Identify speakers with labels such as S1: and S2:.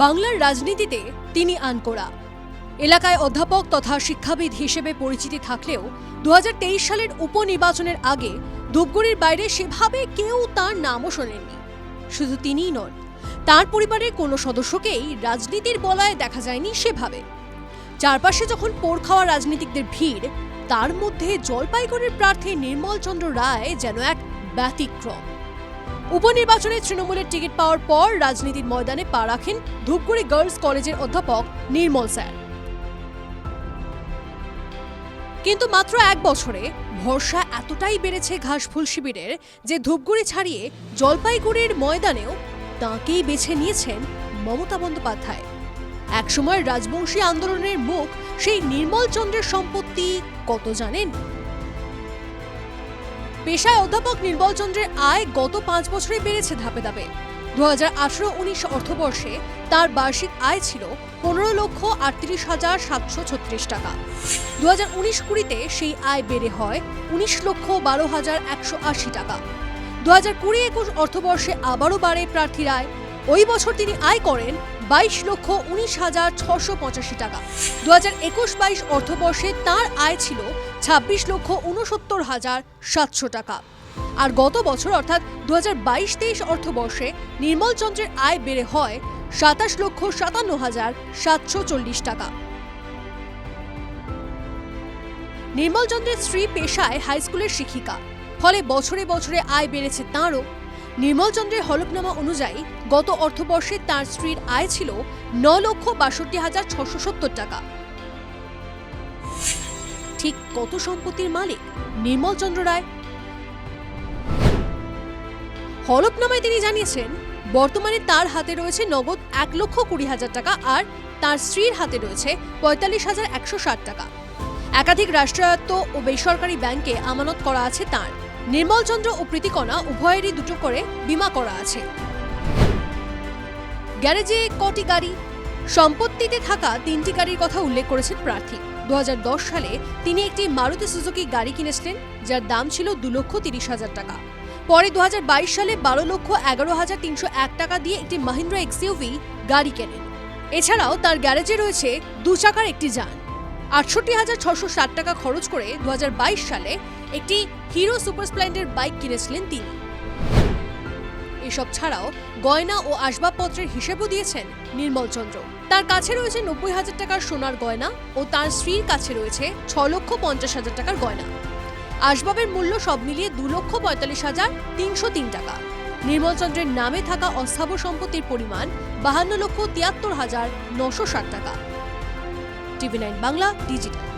S1: বাংলার রাজনীতিতে তিনি আনকোড়া এলাকায় অধ্যাপক তথা শিক্ষাবিদ হিসেবে পরিচিতি থাকলেও দু হাজার তেইশ সালের উপনির্বাচনের আগে ধূপগুড়ির বাইরে সেভাবে কেউ তার নামও শোনেননি। শুধু তিনিই নন, তার পরিবারের কোনো সদস্যকেই রাজনীতির বলায় দেখা যায়নি সেভাবে। চারপাশে যখন পোড় খাওয়া রাজনীতিকদের ভিড়, তার মধ্যে জলপাইগুড়ির প্রার্থী নির্মল চন্দ্র রায় যেন এক ব্যতিক্রম। উপনির্বাচনে তৃণমূলের টিকিট পাওয়ার পর রাজনীতির ময়দানে পা রাখেন ধূপগুড়ি গার্লস কলেজের অধ্যাপক নির্মল স্যার। কিন্তু মাত্র এক বছরে ভরসা এতটাই বেড়েছে ঘাসফুল শিবিরের যে ধূপগুড়ি ছাড়িয়ে জলপাইগুড়ির ময়দানেও তাঁকেই বেছে নিয়েছেন মমতা বন্দ্যোপাধ্যায়। একসময় রাজবংশী আন্দোলনের মুখ সেই নির্মল চন্দ্রের সম্পত্তি কত জানেন? পেশায় অধ্যাপক নির্মল চন্দ্রের আয় গত পাঁচ বছরে বেড়েছে ধাপে ধাপে। দু হাজার আঠারো উনিশ অর্থবর্ষে তার বার্ষিক আয় ছিল পনেরো লক্ষ আটত্রিশ হাজার সাতশো ছত্রিশ টাকা। দু হাজার উনিশ কুড়িতে সেই আয় বেড়ে হয় উনিশ লক্ষ বারো হাজার একশো আশি টাকা। দু হাজার কুড়ি একুশ অর্থবর্ষে আবারও বাড়ে প্রার্থীর আয়। ওই বছর তিনি আয় করেন বাইশ লক্ষ উনিশ হাজার ছশো পঁচাশি টাকা। দু হাজার একুশ বাইশ অর্থবর্ষে তার আয় ছিল ছাব্বিশ লক্ষ উনসত্তর হাজার সাতশো টাকা। আর গত বছর, অর্থাৎ দু হাজার বাইশ তেইশ অর্থবর্ষে, নির্মল চন্দ্রের আয় বেড়ে হয় সাতাশ লক্ষ সাতান্ন হাজার সাতশো চল্লিশ টাকা। নির্মল চন্দ্রের স্ত্রী পেশায় হাই স্কুলের শিক্ষিকা। ফলে বছরে বছরে আয় বেড়েছে তাঁরও। নির্মলচন্দ্রের হলফনামা অনুযায়ী, গত অর্থবর্ষে তার স্ত্রীর আয় ছিল ন লক্ষ বাষট্টি হাজার ছশো সত্তর টাকা। ঠিক কত সম্পত্তির মালিক? নির্মল চন্দ্র রায়। হলফনামায় তিনি জানিয়েছেন, বর্তমানে তার হাতে রয়েছে নগদ এক লক্ষ কুড়ি হাজার টাকা আর তার স্ত্রীর হাতে রয়েছে পঁয়তাল্লিশ হাজার একশো ষাট টাকা। একাধিক রাষ্ট্রায়ত্ত ও বেসরকারি ব্যাংকে আমানত করা আছে তার। নির্মল চন্দ্র ও প্রীতিকণা উভয়েরই দুটো করে বিমা করা আছে। গ্যারেজে কটি গাড়ি? সম্পত্তিতে থাকা তিনটি গাড়ির কথা উল্লেখ করেছেন প্রার্থী। দু হাজার দশ সালে তিনি একটি মারুতি সুজুকি গাড়ি কিনেছিলেন, যার দাম ছিল দু লক্ষ তিরিশ হাজার টাকা। পরে দু হাজার বাইশ সালে বারো লক্ষ এগারো হাজার তিনশো এক টাকা দিয়ে একটি মাহিন্দ্রা এক্সইউভি গাড়ি কেনেন। এছাড়াও তার গ্যারেজে রয়েছে দু চাকার একটি যান। আটষট্টি হাজার ছশো ষাট টাকা খরচ করে দু হাজার বাইশ সালে একটি হিরো সুপার স্প্লেন্ডার বাইক কিনেছিলেন তিনি। এসব ছাড়াও গয়না ও আসবাবপত্রের হিসেবও দিয়েছেন নির্মল চন্দ্র। তার কাছে রয়েছে নব্বই হাজার টাকার সোনার গয়না ও তার স্ত্রীর কাছে রয়েছে ছ লক্ষ পঞ্চাশ হাজার টাকার গয়না। আসবাবের মূল্য সব মিলিয়ে দু লক্ষ পঁয়তাল্লিশ হাজার তিনশো তিন টাকা। নির্মল চন্দ্রের নামে থাকা অস্থাবর সম্পত্তির পরিমাণ বাহান্ন লক্ষ তিয়াত্তর হাজার নশো ষাট টাকা। TV nine Bangla digital.